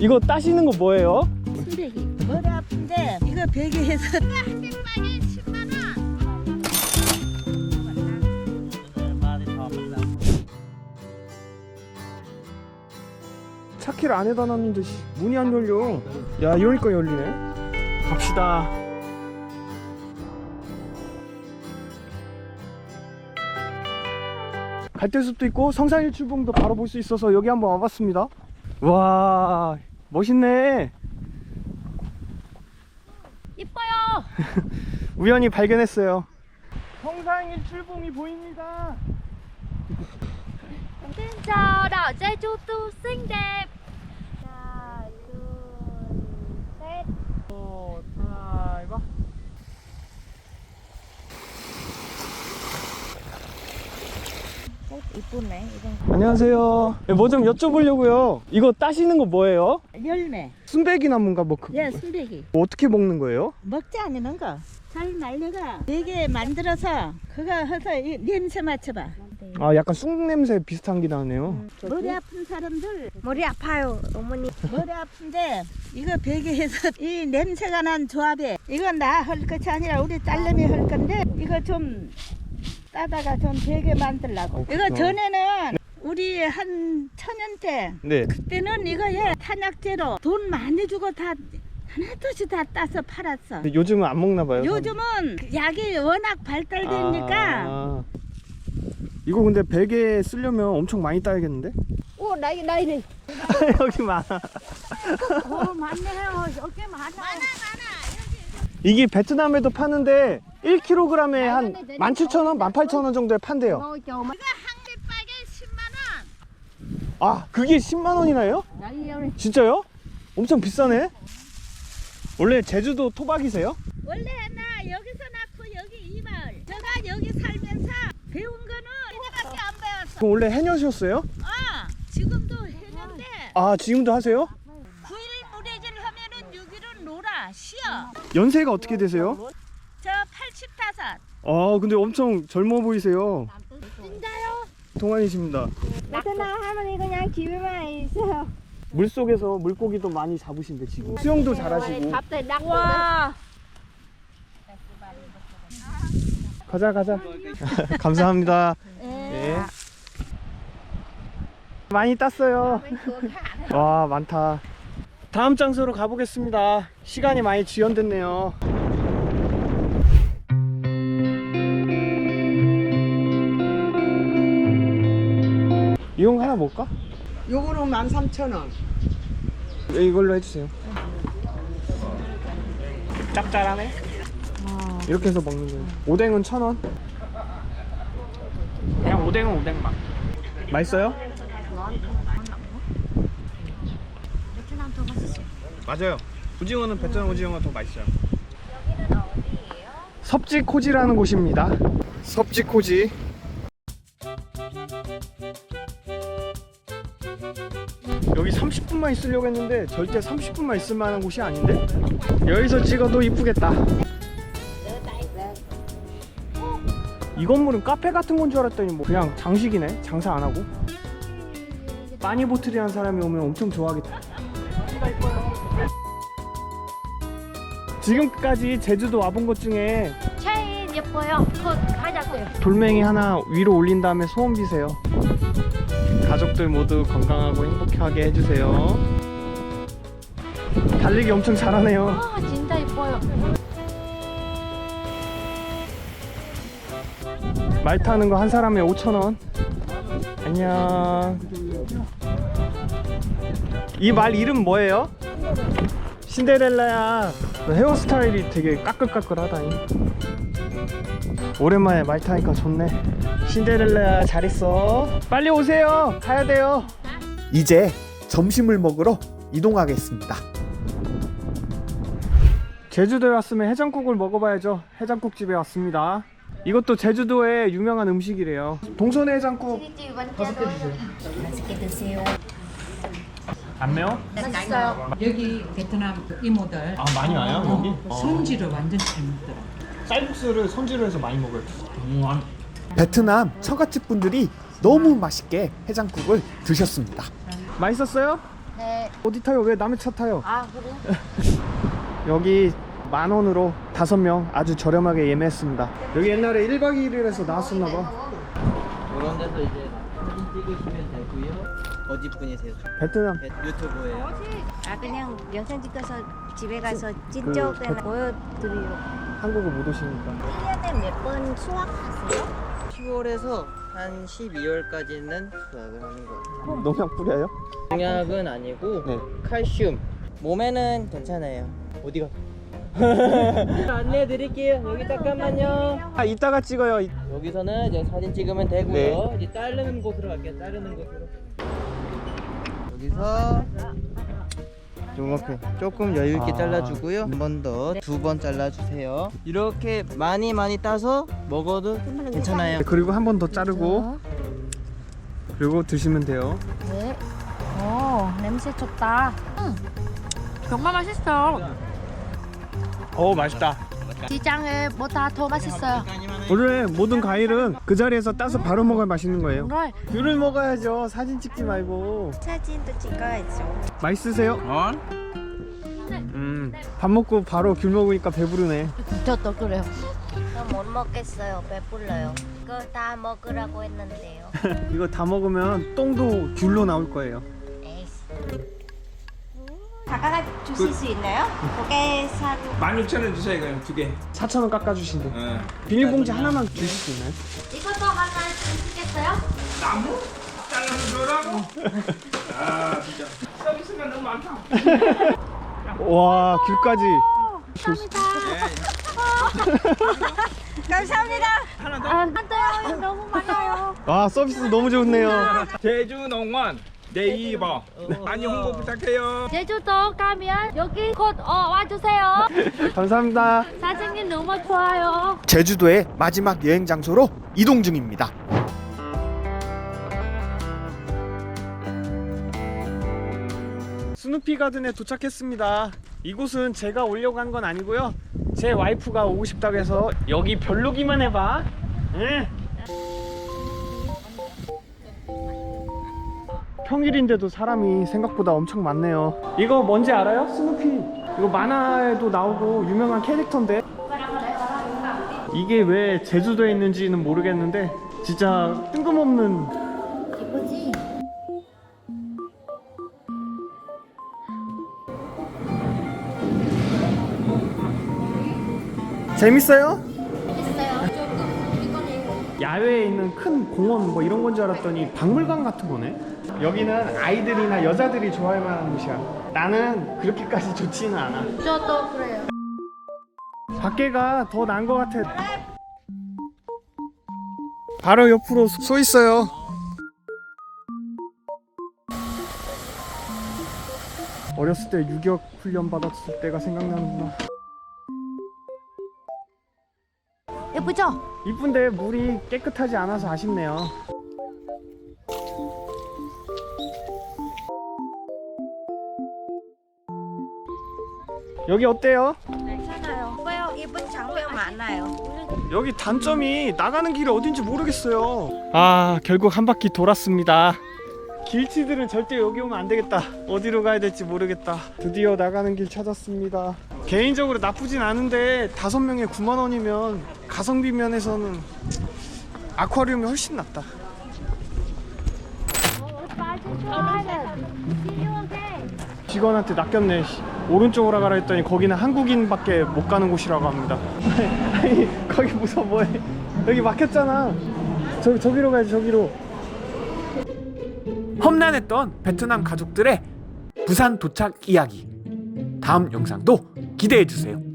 이거 따시는 거 뭐예요? 순대기 머리 아픈데 이거 베개해서 차키를 안에다 놨는데 씨, 문이 안 열려. 야 이러니까 열리네. 갑시다. 갈대숲도 있고 성산일출봉도 바로 볼 수 있어서 여기 한번 와봤습니다. 와 멋있네. 이뻐요. 우연히 발견했어요. 보입니다. Jeju xinh đẹp. Ha나, 둘, 셋. 어, 자, 이봐. 꽃 이쁘네 이건 안녕하세요. 뭐 좀 여쭤보려고요. 이거 따시는 거 뭐예요? 열매 순백이 나무인가 뭐 그, 예 순대기 뭐 어떻게 먹는 거예요? 먹지 않는 거 잘 말려가 베개 만들어서 그거 해서 이 냄새 맞춰봐 아 약간 쑥 냄새 비슷한 게 나네요. 머리 아픈 사람들 머리 아파요, 어머니. 머리 아픈데 이거 베개해서 이 냄새가 난 조합에 이건 나 할 것이 아니라 우리 딸내미 할 건데 이거 좀 따다가 좀 베개 만들라고 어, 이거. 전에는 우리 한 천년 때 네. 그때는 이거에 탄약제로 돈 많이 주고 다 하나둘씩 다 따서 팔았어 근데 요즘은 안 먹나 봐요. 요즘은 약이 워낙 발달되니까 아, 이거 근데 베개 쓰려면 엄청 많이 따야겠는데? 오, 나이 나이네. 여기 많아. 어 많네요 여기 많아 이게 베트남에도 파는데 1kg에 한 17,000원, 18,000원 정도에 판대요. Ngồi chầu mà 한개빠게 10만 원 아, 그게 10만 원이나요? 진짜요? 엄청 비싸네. 원래 제주도 토박이세요? 원래 나 여기서 낳고 여기 이 마을 제가 여기 살면서 배운 거는 이제밖에 안 배웠어 그럼 원래 해녀셨어요? 아 지금도 했는데 아, 지금도 하세요? 9일 무대질 하면은 여기를 놀아 쉬어 연세가 어떻게 되세요? 저 85. 아, 근데 엄청 젊어 보이세요. 진짜요? 동안이십니다. 베트남 할머니 그냥 집에만 있어요. 물 속에서 물고기도 많이 잡으신데 지금 수영도 잘하시고 갑자기 와. 가자 가자 감사합니다 네. 많이 땄어요 와 많다 다음 장소로 가보겠습니다 시간이 많이 지연됐네요 이용 하나 먹을까? 요거는 13,000원. 네, 이걸로 해주세요. 짭짤하네. 이렇게 해서 먹는 거예요. 오뎅은 천 원. 그냥 오뎅은 오뎅 맛. 맛있어요? 맞아요. 오징어는 베트남 오징어가 더 맛있어요. 섭지코지라는 곳입니다. 섭지코지. 여기 30분만 있으려고 했는데 절대 30분만 있을 만한 곳이 아닌데? 여기서 찍어도 이쁘겠다. 이 건물은 카페 같은 건 줄 알았더니 뭐 그냥 장식이네. 장사 안 하고. 빠니보틀이라는 사람이 오면 엄청 좋아하겠다. 지금까지 제주도 와본 곳 중에 제일 예뻐요. 그거 가자고요. 돌멩이 하나 위로 올린 다음에 소원 비세요. 가족들 모두 건강하고 행복하게 해주세요. 달리기 엄청 잘하네요. 아, 진짜 예뻐요. 말 타는 거 한 사람에 5,000원. 안녕. 이 말 이름 뭐예요? 신데렐라야. 너 헤어스타일이 되게 까끌까끌하다니. 오랜만에 말 타니까 좋네. 신데렐라야 잘 있어. 빨리 오세요. 가야 돼요. 이제 점심을 먹으러 이동하겠습니다. 제주도에 왔으면 해장국을 먹어봐야죠. 해장국 집에 왔습니다. 이것도 제주도의 유명한 음식이래요. 동선의 해장국 다섯 개 주세요. 맛있게 드세요. 안 매워? 맛있어요. 여기 베트남 이모들 아 많이 와요 여기? 손질을 완전 잘 먹더라. 쌀국수를 손질을 해서 많이 먹어요. 베트남 처갓집 분들이 너무 맛있게 해장국을 드셨습니다. 맛있었어요? 네. 어디 타요? 왜 남의 차 타요? 아 그래? 여기 만 원으로 다섯 명 아주 저렴하게 예매했습니다. 여기 옛날에 1박 2일에서 나왔었나 봐. 이런 데서 이제 사진 찍으시면 되고요. 어디 분이세요? 베트남. 네, 유튜브예요. 아 그냥 영상 찍어서 집에 가서 그 진짜 배- 그냥 보여드리려고 한국어 못 오시니까. 1년에 몇 번 수학하세요? 10월에서 한 12월까지는 수학을 하는 거예요. 농약 뿌려요? 농약은 아니고 네. 칼슘. 몸에는 괜찮아요. 어디가? 안내해 드릴게요. 여기 잠깐만요. 아 이따가 찍어요. 이- 여기서는 이제 사진 찍으면 되고요. 네. 이제 자르는 곳으로 갈게요. 자르는 곳으로. 여기서 요렇게 조금 여유 있게 아. 잘라주고요. 한 번 더 두 번 잘라주세요. 이렇게 많이 많이 따서 먹어도 괜찮아요. 그리고 한 번 더 자르고 그리고 드시면 돼요. 네. 오 냄새 좋다. 응. 정말 맛있어. 어 맛있다. 시장에 뭐다 더 맛있어요. 원래 모든 과일은 그 자리에서 따서 바로 먹어야 맛있는 거예요. 귤을 먹어야죠. 사진 찍지 말고. 사진도 찍어야죠 맛있으세요? 어? 음. 밥 먹고 바로 귤 먹으니까 배부르네. 저도 그래요. 저못 먹겠어요 배불러요 이거 다 먹으라고 했는데요 이거 다 먹으면 똥도 귤로 나올 거예요. 다가가 주실 수 있나요? 고개 사로 16,000원 주세요 이거 두 개. 4,000원 깎아주신대. 예. 비닐봉지 하나만 주실 수 있나요? 이것도 하나 주시겠어요? 나무? 잘라서 주라고? 아 진짜 서비스가 너무 많다. 와 귤까지. 감사합니다 아, 안 돼요. 너무 많아요. 와 서비스 너무 좋네요. 제주 농원 네이버 많이 홍보 부탁해요. 제주도 가면 여기 곧 어, 와주세요. 감사합니다. 사진이 너무 좋아요. 제주도의 마지막 여행 장소로 이동 중입니다. 스누피 가든에 도착했습니다. 이곳은 제가 오려고 한 건 아니고요. 제 와이프가 오고 싶다고 해서 여기 별로기만 해봐. 응. 평일인데도 사람이 생각보다 엄청 많네요. 이거 뭔지 알아요? 스누피. 이거 만화에도 나오고 유명한 캐릭터인데. 이게 왜 제주도에 있는지는 모르겠는데 진짜 뜬금없는 이쁘지? 재밌어요? 야외에 있는 큰 공원 뭐 이런 건 줄 알았더니 박물관 같은 거네. 여기는 아이들이나 여자들이 좋아할 만한 곳이야. 나는 그렇게까지 좋지는 않아. 저도 그래요. 밖에가 더 나은 것 같아. 바로 옆으로 서 있어요. 어렸을 때 유격 훈련 받았을 때가 생각나는구나. 예쁘죠? 이쁜데 물이 깨끗하지 않아서 아쉽네요. 여기 어때요? 괜찮아요 예뻐요 이쁜 장면 많아요 여기 단점이 나가는 길이 어딘지 모르겠어요. 아, 결국 한 바퀴 돌았습니다. 길치들은 절대 여기 오면 안 되겠다. 어디로 가야 될지 모르겠다. 드디어 나가는 길 찾았습니다. 개인적으로 나쁘진 않은데 다섯 명에 9만 원이면 가성비 면에서는 아쿠아리움이 훨씬 낫다. 직원한테 낚였네. 씨. 오른쪽으로 가라 했더니 거기는 한국인밖에 못 가는 곳이라고 합니다. 아니 거기 무서워 뭐해? 여기 막혔잖아. 저 저기로 가야지 저기로. 험난했던 베트남 가족들의 부산 도착 이야기. 다음 영상도 기대해 주세요.